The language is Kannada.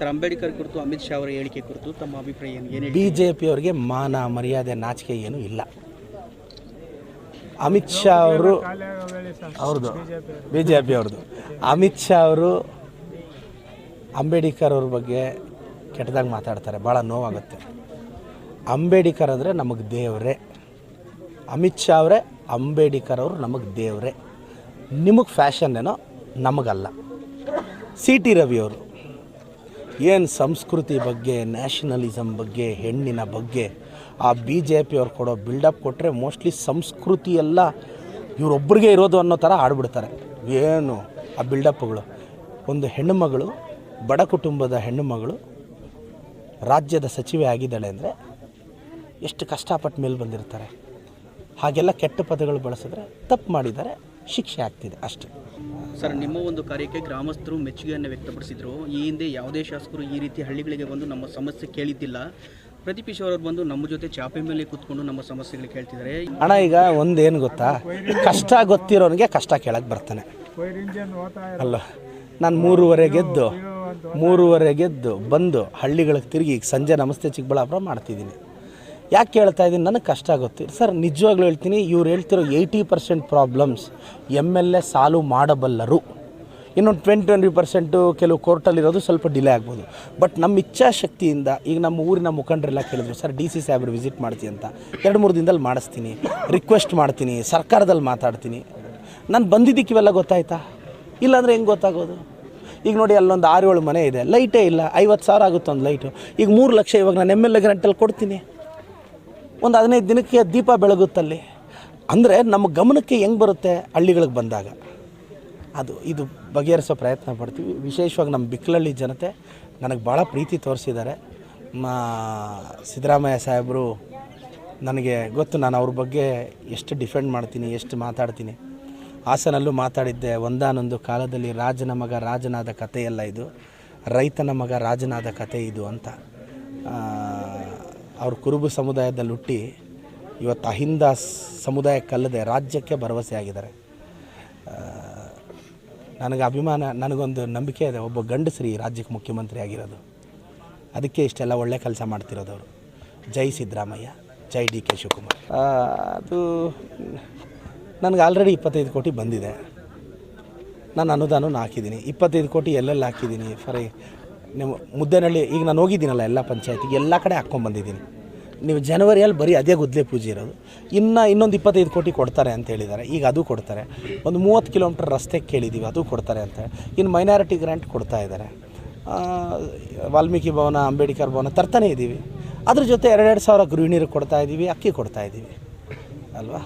ಸರ್, ಅಂಬೇಡ್ಕರ್ ಕುರಿತು, ಅಮಿತ್ ಶಾ ಅವರ ಹೇಳಿಕೆ ಕುರಿತು ತಮ್ಮ ಅಭಿಪ್ರಾಯ ಏನು? ಏನು ಬಿ ಜೆ ಪಿಯವರಿಗೆ ಮಾನ, ಮರ್ಯಾದೆ, ನಾಚಿಕೆ ಏನೂ ಇಲ್ಲ. ಅಮಿತ್ ಶಾ ಅವರು ಅವ್ರದ್ದು ಬಿ ಜೆ ಪಿ ಅವ್ರದ್ದು. ಅಮಿತ್ ಶಾ ಅವರು ಅಂಬೇಡ್ಕರ್ ಅವ್ರ ಬಗ್ಗೆ ಕೆಟ್ಟದಾಗಿ ಮಾತಾಡ್ತಾರೆ ಭಾಳ ನೋವಾಗುತ್ತೆ. ಅಂಬೇಡ್ಕರ್ ಅಂದರೆ ನಮಗೆ ದೇವರೇ. ಅಮಿತ್ ಶಾ ಅವರೇ, ಅಂಬೇಡ್ಕರ್ ಅವರು ನಮಗೆ ದೇವರೇ. ನಿಮಗೆ ಫ್ಯಾಷನ್ ಏನೋ, ನಮಗಲ್ಲ. ಸಿ ಟಿ ರವಿ ಅವರು. ಏನು ಸಂಸ್ಕೃತಿ ಬಗ್ಗೆ ನ್ಯಾಷನಲಿಸಮ್ ಬಗ್ಗೆ, ಹೆಣ್ಣಿನ ಬಗ್ಗೆ, ಆ ಬಿ ಜೆ ಪಿಯವ್ರು ಕೊಡೋ ಬಿಲ್ಡಪ್ ಕೊಟ್ಟರೆ ಮೋಸ್ಟ್ಲಿ ಸಂಸ್ಕೃತಿ ಎಲ್ಲ ಇವರೊಬ್ಬರಿಗೆ ಇರೋದು ಅನ್ನೋ ಥರ ಆಡ್ಬಿಡ್ತಾರೆ. ಏನು? ಆ ಬಿಲ್ಡಪ್ಗಳು ಒಂದು ಹೆಣ್ಣುಮಗಳು, ಬಡ ಕುಟುಂಬದ ಹೆಣ್ಣುಮಗಳು ರಾಜ್ಯದ ಸಚಿವೆ ಆಗಿದ್ದಾಳೆ ಅಂದರೆ ಎಷ್ಟು ಕಷ್ಟಪಟ್ಟು ಮೇಲೆ ಬಂದಿರ್ತಾರೆ. ಹಾಗೆಲ್ಲ ಕೆಟ್ಟ ಪದಗಳು ಬಳಸಿದ್ರೆ ತಪ್ಪು ಮಾಡಿದ್ದಾರೆ. ಶಿಕ್ಷೆ ಆಗ್ತಿದೆ ಅಷ್ಟೇ. ಸರ್ ನಿಮ್ಮ ಒಂದು ಕಾರ್ಯಕ್ಕೆ ಗ್ರಾಮಸ್ಥರು ಮೆಚ್ಚುಗೆಯನ್ನು ವ್ಯಕ್ತಪಡಿಸಿದರು. ಈ ಹಿಂದೆ ಯಾವುದೇ ಶಾಸಕರು ಈ ರೀತಿ ಹಳ್ಳಿಗಳಿಗೆ ಬಂದು ನಮ್ಮ ಸಮಸ್ಯೆ ಕೇಳಿದ್ದಿಲ್ಲ. ಪ್ರದೀಪ್ ಅವರು ಬಂದು ನಮ್ಮ ಜೊತೆ ಚಾಪೆ ಮೇಲೆ ಕೂತ್ಕೊಂಡು ನಮ್ಮ ಸಮಸ್ಯೆಗಳು ಕೇಳ್ತಿದ್ದಾರೆ. ಹಣ ಈಗ ಒಂದೇನು ಗೊತ್ತಾ? ಕಷ್ಟ ಗೊತ್ತಿರೋನಿಗೆ ಕಷ್ಟ ಕೇಳಕ್ಕೆ ಬರ್ತಾನೆ. ಅಲ್ಲ ನಾನು ಮೂರುವರೆ ಗೆದ್ದು ಮೂರುವರೆ ಗೆದ್ದು ಬಂದು ಹಳ್ಳಿಗಳಿಗೆ ತಿರುಗಿ ಈಗ ಸಂಜೆ ನಮಸ್ತೆ ಚಿಕ್ಕಬಳ್ಳಾಪುರ ಮಾಡ್ತಿದ್ದೀನಿ. ಯಾಕೆ ಹೇಳ್ತಾ ಇದ್ದೀನಿ ನನಗೆ ಕಷ್ಟ ಆಗುತ್ತೆ. ಸರ್, ನಿಜವಾಗ್ಲೂ ಹೇಳ್ತೀನಿ, ಇವ್ರು ಹೇಳ್ತಿರೋ eighty percent problems M L A solve ಮಾಡಬಲ್ಲರು. ಇನ್ನೊಂದು ಟ್ವೆಂಟಿ ಟ್ವೆಂಟಿ ಪರ್ಸೆಂಟು ಕೆಲವು ಕೋರ್ಟಲ್ಲಿರೋದು ಸ್ವಲ್ಪ ಡಿಲೇ ಆಗ್ಬೋದು. ಬಟ್ ನಮ್ಮ ಇಚ್ಛಾಶಕ್ತಿಯಿಂದ, ಈಗ ನಮ್ಮ ಊರಿನ ಮುಖಂಡರೆಲ್ಲ ಕೇಳಿದ್ರು, ಸರ್ ಡಿ ಸಿ ಸಾಹೇಬ್ರು ವಿಸಿಟ್ ಮಾಡ್ತೀನಿ ಅಂತ. ಎರಡು, ಮೂರು ದಿನದಲ್ಲಿ ಮಾಡಿಸ್ತೀನಿ ರಿಕ್ವೆಸ್ಟ್ ಮಾಡ್ತೀನಿ, ಸರ್ಕಾರದಲ್ಲಿ ಮಾತಾಡ್ತೀನಿ. ನಾನು ಬಂದಿದ್ದಕ್ಕೆ ಇವೆಲ್ಲ ಗೊತ್ತಾಯ್ತಾ? ಇಲ್ಲಾಂದರೆ ಹೆಂಗೆ ಗೊತ್ತಾಗೋದು? ಈಗ ನೋಡಿ, ಅಲ್ಲೊಂದು ಆರು ಏಳು ಮನೆ ಇದೆ. ಲೈಟೇ ಇಲ್ಲ. ಐವತ್ತು ಸಾವಿರ ಆಗುತ್ತೆ ಒಂದು ಲೈಟು ಈಗ ಮೂರು ಲಕ್ಷ ಇವಾಗ ನಾನು ಎಂ ಎಲ್ ಎ ಗ್ರಂಟಲ್ಲಿ ಕೊಡ್ತೀನಿ. ಒಂದು ಹದಿನೈದು ದಿನಕ್ಕೆ ದೀಪ ಬೆಳಗುತ್ತಲ್ಲಿ. ಅಂದರೆ ನಮ್ಮ ಗಮನಕ್ಕೆ ಹೆಂಗೆ ಬರುತ್ತೆ ಹಳ್ಳಿಗಳಿಗೆ ಬಂದಾಗ? ಅದು, ಇದು ಬಗೆಹರಿಸೋ ಪ್ರಯತ್ನ ಪಡ್ತೀವಿ. ವಿಶೇಷವಾಗಿ ನಮ್ಮ ಬಿಕ್ಕಲಹಳ್ಳಿ ಜನತೆ ನನಗೆ ಭಾಳ ಪ್ರೀತಿ ತೋರಿಸಿದ್ದಾರೆ. ಸಿದ್ದರಾಮಯ್ಯ ಸಾಹೇಬರು, ನನಗೆ ಗೊತ್ತು ನಾನು ಅವ್ರ ಬಗ್ಗೆ ಎಷ್ಟು ಡಿಫೆಂಡ್ ಮಾಡ್ತೀನಿ, ಎಷ್ಟು ಮಾತಾಡ್ತೀನಿ. ಹಾಸನಲ್ಲೂ ಮಾತಾಡಿದ್ದೆ, ಒಂದಾನೊಂದು ಕಾಲದಲ್ಲಿ ರಾಜನ ಮಗ ರಾಜನಾದ ಕಥೆಯೆಲ್ಲ ಇದು, ರೈತನ ಮಗ ರಾಜನಾದ ಕಥೆ ಇದು ಅಂತ. ಅವ್ರ ಕುರುಬು ಸಮುದಾಯದಲ್ಲಿ ಹುಟ್ಟಿ ಇವತ್ತು ಅಹಿಂದ ಸಮುದಾಯಕ್ಕಲ್ಲದೆ ರಾಜ್ಯಕ್ಕೆ ಭರವಸೆ ಆಗಿದ್ದಾರೆ. ನನಗೆ ಅಭಿಮಾನ, ನನಗೊಂದು ನಂಬಿಕೆ ಇದೆ. ಒಬ್ಬ ಗಂಡಸ್ರಿ ರಾಜ್ಯಕ್ಕೆ ಮುಖ್ಯಮಂತ್ರಿ ಆಗಿರೋದು. ಅದಕ್ಕೆ ಇಷ್ಟೆಲ್ಲ ಒಳ್ಳೆ ಕೆಲಸ ಮಾಡ್ತಿರೋದು ಅವರು. ಜೈ ಸಿದ್ದರಾಮಯ್ಯ, ಜೈ ಡಿ ಕೆ ಶಿವಕುಮಾರ್. ಅದು ನನಗೆ ಆಲ್ರೆಡಿ ಇಪ್ಪತ್ತೈದು ಕೋಟಿ ಬಂದಿದೆ. ನಾನು ಅನುದಾನ ಹಾಕಿದ್ದೀನಿ. ಇಪ್ಪತ್ತೈದು ಕೋಟಿ ಎಲ್ಲೆಲ್ಲಿ ಹಾಕಿದ್ದೀನಿ? ಫಾರ್ ನೀವು ಮುದ್ದೇನಹಳ್ಳಿ, ಈಗ ನಾನು ಹೋಗಿದ್ದೀನಲ್ಲ ಎಲ್ಲ ಪಂಚಾಯತಿಗೆ ಎಲ್ಲ ಕಡೆ ಹಾಕ್ಕೊಂಬಂದಿದ್ದೀನಿ ನೀವು ಜನವರಿಯಲ್ಲಿ ಬರೀ ಅದೇ ಗುದ್ದಲೆ ಪೂಜೆ ಇರೋದು. ಇನ್ನು ಇನ್ನೊಂದು ಇಪ್ಪತ್ತೈದು ಕೋಟಿ ಕೊಡ್ತಾರೆ ಅಂತ ಹೇಳಿದ್ದಾರೆ. ಈಗ ಅದು ಕೊಡ್ತಾರೆ. ಒಂದು ಮೂವತ್ತು ಕಿಲೋಮೀಟ್ರ್ ರಸ್ತೆ ಕೇಳಿದ್ದೀವಿ ಅದು ಕೊಡ್ತಾರೆ ಅಂತ. ಇನ್ನು ಮೈನಾರಿಟಿ ಗ್ರ್ಯಾಂಟ್ ಕೊಡ್ತಾ ಇದ್ದಾರೆ. ವಾಲ್ಮೀಕಿ ಭವನ, ಅಂಬೇಡ್ಕರ್ ಭವನ ತರ್ತಾನೆ ಇದ್ದೀವಿ ಅದ್ರ ಜೊತೆ ಎರಡೆರಡು ಸಾವಿರ ಗೃಹಿಣಿಯರಿಗೆ ಕೊಡ್ತಾ ಇದ್ದೀವಿ ಅಕ್ಕಿ ಕೊಡ್ತಾ ಇದ್ದೀವಿ ಅಲ್ವಾ?